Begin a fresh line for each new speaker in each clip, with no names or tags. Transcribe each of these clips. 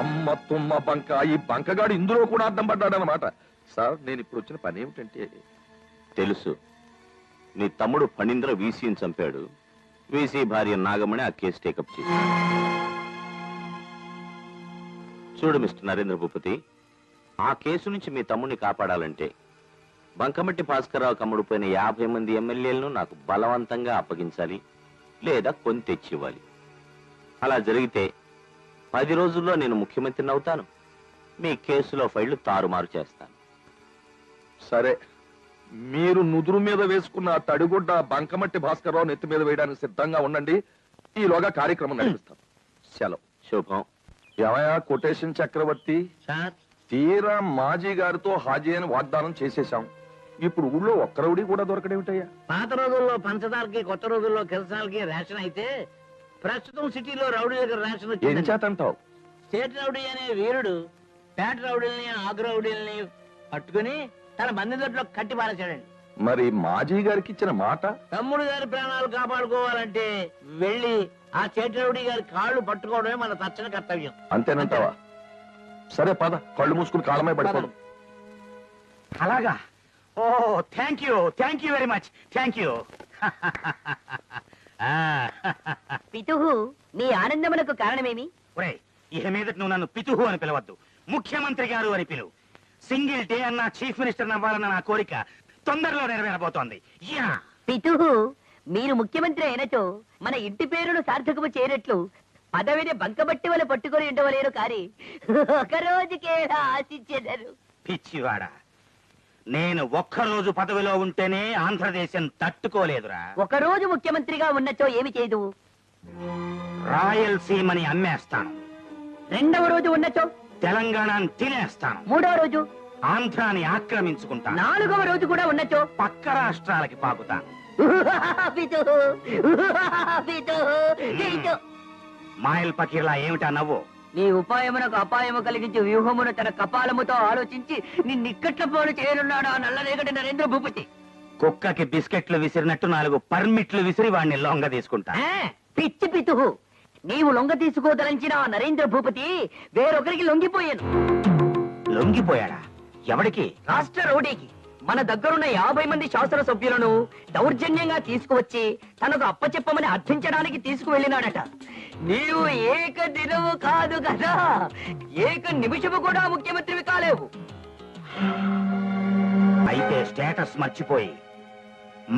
అమ్మ తుమ్మ బంక ఈ బంకగాడు ఇందులో కూడా అర్థం పడ్డాడనమాట సార్ నేను ఇప్పుడు వచ్చిన పని ఏమిటంటే
తెలుసు నీ తమ్ముడు ఫణీంద్ర వీసీని చంపాడు. వీసీ భార్య నాగమణి ఆ కేసు టేకప్ చేసి. చూడు మిస్టర్ నరేంద్ర భూపతి ఆ కేసు నుంచి మీ తమ్ముడిని కాపాడాలంటే బంకమట్టి భాస్కరరావు కమ్ముడిపోయిన యాభై మంది ఎమ్మెల్యేలను నాకు బలవంతంగా అప్పగించాలి లేదా కొని తెచ్చివ్వాలి. అలా జరిగితే పది రోజుల్లో నేను ముఖ్యమంత్రిని అవుతాను మీ కేసులో ఫైళ్ళు తారుమారు చేస్తాను.
సరే. మీరు నుదురు మీద వేసుకున్న ఆ తడిగుడ్డ బంకమట్టి భాస్కర్రావు నెత్తి మీద వేయడానికి సిద్ధంగా ఉండండి. ఈలోగా కార్యక్రమం నడిపిస్తాం. సెలవు.
శుభం.
ఏమయ్యా కొటేషన్ చక్రవర్తి?
సార్.
తీరా మాజీ గారితో హాజీ అని వాగ్దానం చేసేశాం. ఇప్పుడు ఊళ్ళో ఒక్క రౌడీ కూడా దొరకడేమిటయ్యా?
పాత రోజుల్లో పంచదారకి కొత్త రోజుల్లో కిరసనాలకి రేషన్ అయితే ప్రస్తుతం సిటీలో రౌడీ దగ్గర
ఏం
వచ్చింది
చేతంటావు
స్టేట్ రౌడీ అనే వీరుడు పేట రౌడీల్ని ఆగు రౌడీల్ని పట్టుకుని తన బంది దొడ్లో కట్టి పారేశాడండి.
మరి మాజీ గారికి ఇచ్చిన మాట?
తమ్ముడు గారి ప్రాణాలు కాపాడుకోవాలంటే వెళ్ళి ఆ స్టేట్ రౌడీ గారి కాళ్ళు పట్టుకోవడమే మన తక్షణ కర్తవ్యం.
అంతేనంటావా? సరే పద. కళ్ళు మూసుకుని కాలమే పడిపోదాం.
అలాగా? ఓ thank you. Thank you very much. Thank you.
పితుహు మీ ఆనందమునకు కారణమేమి?
ఒరేయ్ ఇక మీదట నువ్వు నన్ను పితుహు అని పిలవద్దు. ముఖ్యమంత్రి గారు అని పిలువు సింగిల్ డే అన్న చీఫ్ మినిస్టర్ అవ్వాలన్న నా కోరిక తొందరలో నెరవేరబోతోంది. యా.
పితుహు మీరు ముఖ్యమంత్రి అయినచో మన ఇంటి పేరును సార్థకము చేయనట్లు పదవిని బంకబట్టి వల్ల పట్టుకొని ఉండవలేరు కాని ఒక రోజుకేలా ఆశించెదరు.
పిచ్చివాడా. నేను ఒక్కరోజు పదవిలో ఉంటేనే ఆంధ్రదేశం తట్టుకోలేదురా.
ఒక రోజు ముఖ్యమంత్రిగా ఉన్నచో ఏమి చేయదు?
రాయలసీమని అమ్మేస్తాను.
రెండవ రోజు ఉన్నచో?
తెలంగాణని తినేస్తాను.
మూడవ రోజు?
ఆంధ్రాని ఆక్రమించుకుంటాను.
నాలుగవ రోజు కూడా ఉన్నచో?
పక్క రాష్ట్రాలకి పాకుతాను. మాయల్ పకీర్లా ఏమిటా నవ్వు?
నీ ఉపాయమునకు అపాయము కలిగించి వ్యూహమును తన కపాలముతో ఆలోచించి నిన్నిక్కట్ల పోలు చేయనున్నాడు ఆ నల్లరేగడి నరేంద్ర భూపతి.
కుక్కకి బిస్కెట్లు విసిరినట్టు నాలుగు పర్మిట్లు విసిరి వాడిని లొంగ తీసుకుంటా.
ఆ, పిచ్చి పితుహు. నీవు లొంగ తీసుకోదలంచిన ఆ నరేంద్ర భూపతి వేరొకరికి లొంగిపోయాను.
లొంగిపోయాడా? ఎవడికి?
రాష్ట్ర రౌడీకి. మన దగ్గరున్న యాభై మంది శాసన సభ్యులను దౌర్జన్యంగా తీసుకువచ్చి తనకు అప్పచెప్పమని అర్థించడానికి తీసుకువెళ్ళినాడట. నీవు ఏక దినము కాదు కదా ఏక నిమిషము కూడా ముఖ్యమంత్రివి కాలేవు.
అయితే స్టేటస్ మర్చిపోయి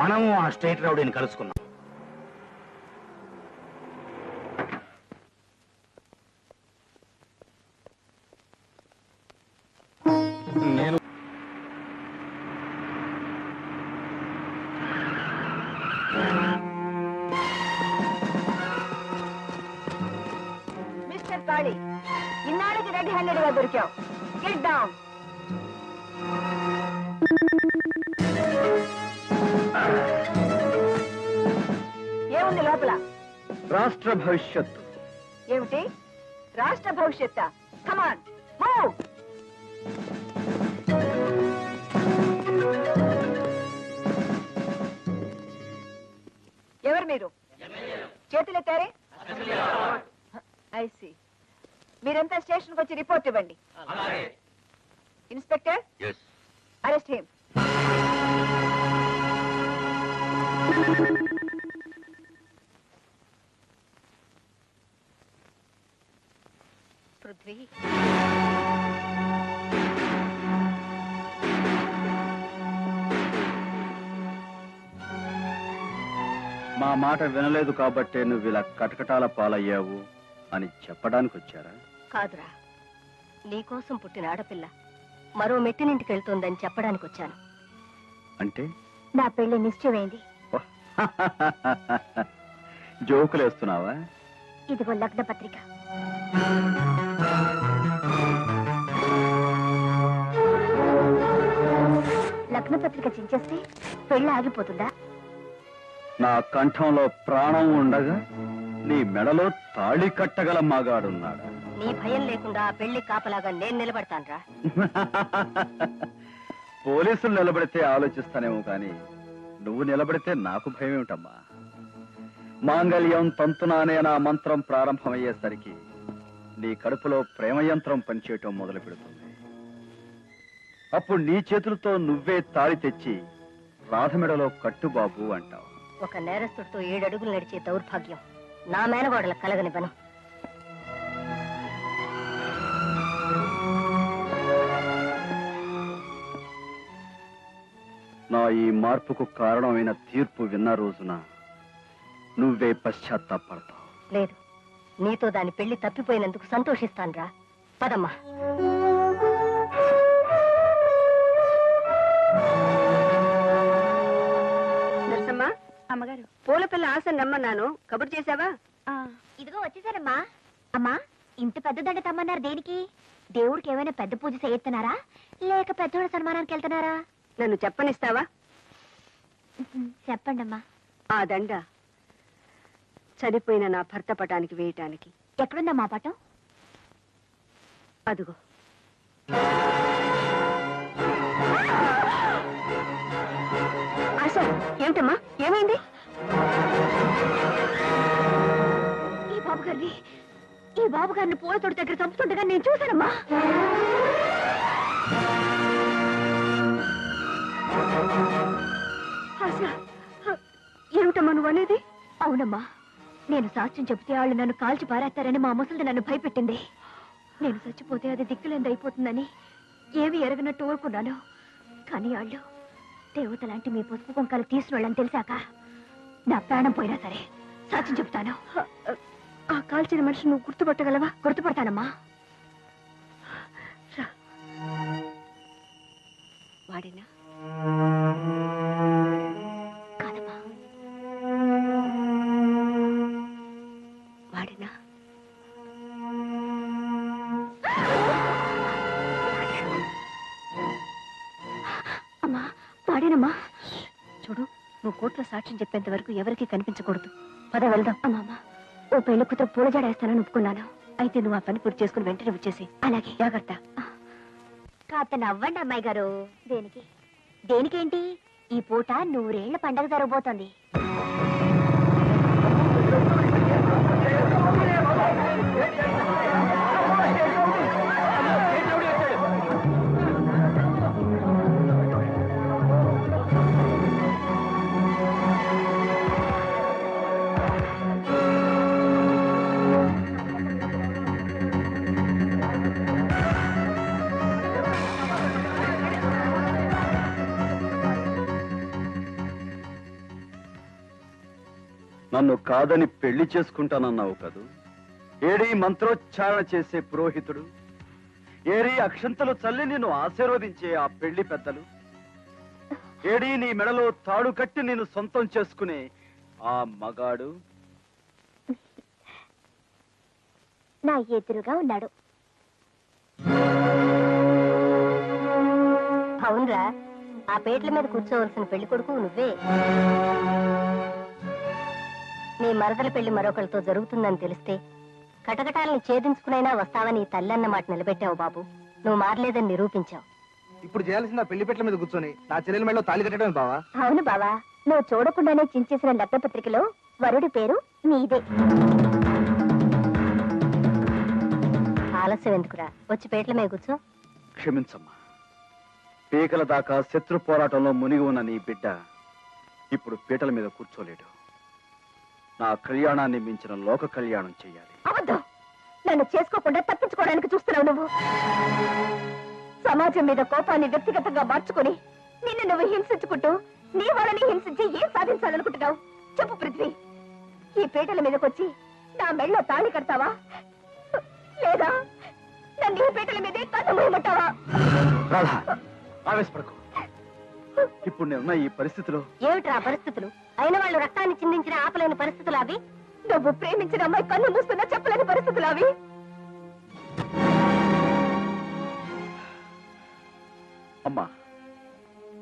మనము ఆ స్టేట్ రౌడీని కలుసుకుందాం.
నేను
రెడ్ హ్యాండెడ్గా దొరికావు. గెట్ డౌన్ ఏముంది లోపల?
రాష్ట్ర భవిష్యత్తు.
ఏమిటి? రాష్ట్ర భవిష్యత్ కమాన్ మూవ్ ఎవరు మీరు? చేతులు ఎత్తారే ఐసి మీరంతా స్టేషన్కి వచ్చి రిపోర్ట్ ఇవ్వండి. ఇన్స్పెక్టర్? Arrest him. పృథ్వీ.
మా మాట వినలేదు కాబట్టే నువ్వు ఇలా కటకటాల పాలయ్యావు అని చెప్పడానికి వచ్చారా
కాదురా. నీకోసం పుట్టిన ఆడపిల్ల మరో మెట్టినింటికి వెళ్తోందని చెప్పడానికి వచ్చాను
అంటే?
నా పెళ్ళి నిశ్చయమైంది.
జోకులేస్తున్నావా?
ఇదిగో లగ్న పత్రిక. లగ్న పత్రిక చించేస్తే పెళ్ళి ఆగిపోతుందా?
నా కంఠంలో ప్రాణం ఉండగా నీ మెడలో తాళి కట్టగల మగాడున్నాడా?
నీ భయం లేకుండా పెళ్ళి కాపలాగా నేను నిలబడతానురా.
పోలీసులు నిలబడితే ఆలోచిస్తానేమో కానీ నువ్వు నిలబడితే నాకు భయం ఏమిటమ్మా మాంగళ్యం తంతునానే నా మంత్రం ప్రారంభమయ్యేసరికి నీ కడుపులో ప్రేమయంత్రం పనిచేయటం మొదలు పెడుతుంది. అప్పుడు నీ చేతులతో నువ్వే తాళి తెచ్చి రాధమెడలో కట్టుబాబు అంటావు.
ఒక నేరస్తుడితో ఏడడుగులు నడిచే దౌర్భాగ్యం. నా మేనగోడల కలగనివ్వను
నా ఈ మార్పుకు కారణమైన తీర్పు విన్న రోజున నువ్వే పశ్చాత్తాపడతావు.
లేదు. నీతో దాని పెళ్ళి తప్పిపోయినందుకు సంతోషిస్తాన్రా. పదమ్మా.
అమ్మగారు. పూల పిల్ల ఆశ నమ్మన్నాను. కబురు చేసావా
ఇదిగో వచ్చేసారమ్మా. అమ్మా ఇంత పెద్ద దండ తమ్మన్నారు దేనికి? దేవుడికి ఏమైనా పెద్ద పూజ చేస్తున్నారా లేక పెద్దోళ్ళ సన్మానానికి వెళ్తున్నారా?
నన్ను చెప్పనిస్తావా?
చెప్పండి అమ్మా
ఆ దండ చనిపోయిన నా భర్త పటానికి వేయటానికి.
ఎక్కడుందమ్మా పటం?
అదుగో. ఆశ ఏమిటమ్మా ఏమైంది?
ఈ బాబు గారిని ఈ బాబు గారిని పూల తోట దగ్గర చంపుతుండగా నేను చూశానమ్మా.
ఏమిటమ్మా నువ్వు అనేది?
అవునమ్మా నేను సాక్ష్యం చెబితే వాళ్ళు నన్ను కాల్చి పారేస్తారని మా ముసలిది నన్ను భయపెట్టింది. నేను చచ్చిపోతే అది దిక్కులేంది అయిపోతుందని ఏమి ఎరగనట్టు ఊరుకున్నాను కానీ వాళ్ళు దేవత లాంటి మీ పసుపు కుంకాలు తీసిన వాళ్ళని తెలిసాక నా ప్రాణం పోయినా సరే సాక్ష్యం చెప్తాను
ఆ కాల్చిన మనిషి నువ్వు గుర్తుపట్టగలవా?
గుర్తుపడతానమ్మా.
వాడినా?
వాడేనమ్మా
చూడు నువ్వు కోర్టులో సాక్ష్యం చెప్పేంత వరకు ఎవరికీ కనిపించకూడదు.
పద వెళ్దాం. అమ్మమ్మ ఓ పెళ్ళి కూతురు పూల జడేస్తానని ఒప్పుకున్నాను.
అయితే నువ్వు ఆ పని పూర్తి చేసుకుని వెంటనే వచ్చేసి
అలాగే.
జాగ్రత్త.
కాస్త నవ్వండి అమ్మాయి గారు. దేనికి? దేనికేంటి? ఈ పూట నూరేళ్ళ పండగ జరగబోతోంది.
నన్ను కాదని పెళ్ళి చేసుకుంటానన్నావు కదూ? ఏడి మంత్రోచ్చారణ చేసే పురోహితుడు? ఏడి అక్షంతలు చల్లి నిన్ను ఆశీర్వదించే ఆ పెళ్ళి పెద్దలు? ఏడి నీ మెడలో తాడు కట్టి నిన్ను సొంతం చేసుకునే ఆ మగాడు?
నా ఎదురుగా ఉన్నాడు.
అవునరా ఆ పేట్ల మీద కూర్చోవలసిన పెళ్ళి కొడుకు నువ్వే. నీ మరదల పెళ్ళి మరొకరితో జరుగుతుందని తెలిస్తే కటకటాలని ఛేదించుకునైనా వస్తావని ఈ తల్లి అన్న మాట నిలబెట్టావు బాబు. నువ్వు మారలేదని నిరూపించావు.
ఇప్పుడు చేయాల్సిన పెళ్ళి పెట్ల మీద కూర్చొని నా చెల్లెల మెడలో తాళి కట్టడమే బావా?
అవును బావా. నువ్వు చూడకుండానే చించేసిన లగ్నపత్రికలో వరుడి పేరు నీదే.
ఆలస్యం ఎందుకురా? వచ్చి పేట్ల మీద కూర్చో.
క్షమించమ్మా. పీకల దాకా శత్రు పోరాటంలో మునిగి ఉన్న నీ బిడ్డ ఇప్పుడు పీటల మీద కూర్చోలేడు. నా కళ్యాణాన్ని మించిన లోక కళ్యాణం చెయ్యాలి
అబద్ధం! నన్ను చేసుకోకుండా తప్పించుకోవడానికి చూస్తున్నావు నువ్వు. సమాజం మీద కోపాన్ని వ్యక్తిగతంగా మార్చుకొని నిన్ను నువ్వు హింసించుకుంటూ నీ వాళ్ళని హింసించి ఏం సాధించాలనుకుంటున్నావు? చెప్పు పృథ్వీ. ఈ పీటల మీదకొచ్చి నా మెళ్ళో తాళి కడతావా? లేదా నన్ను ఈ పీటల మీదే కన్ను మూయమంటావా?
రాధా ఆవేశపడకు. ఇప్పుడు నేనున్న ఈ పరిస్థితిలో
ఏమిట్రా ఆ పరిస్థితులు? అయిన వాళ్ళు రక్తాన్ని చిందించిన ఆపలేని పరిస్థితులు అవి?
నువ్వు ప్రేమించిన అమ్మాయి కన్ను మూస్తున్నా చెప్పలేని పరిస్థితులు అవి?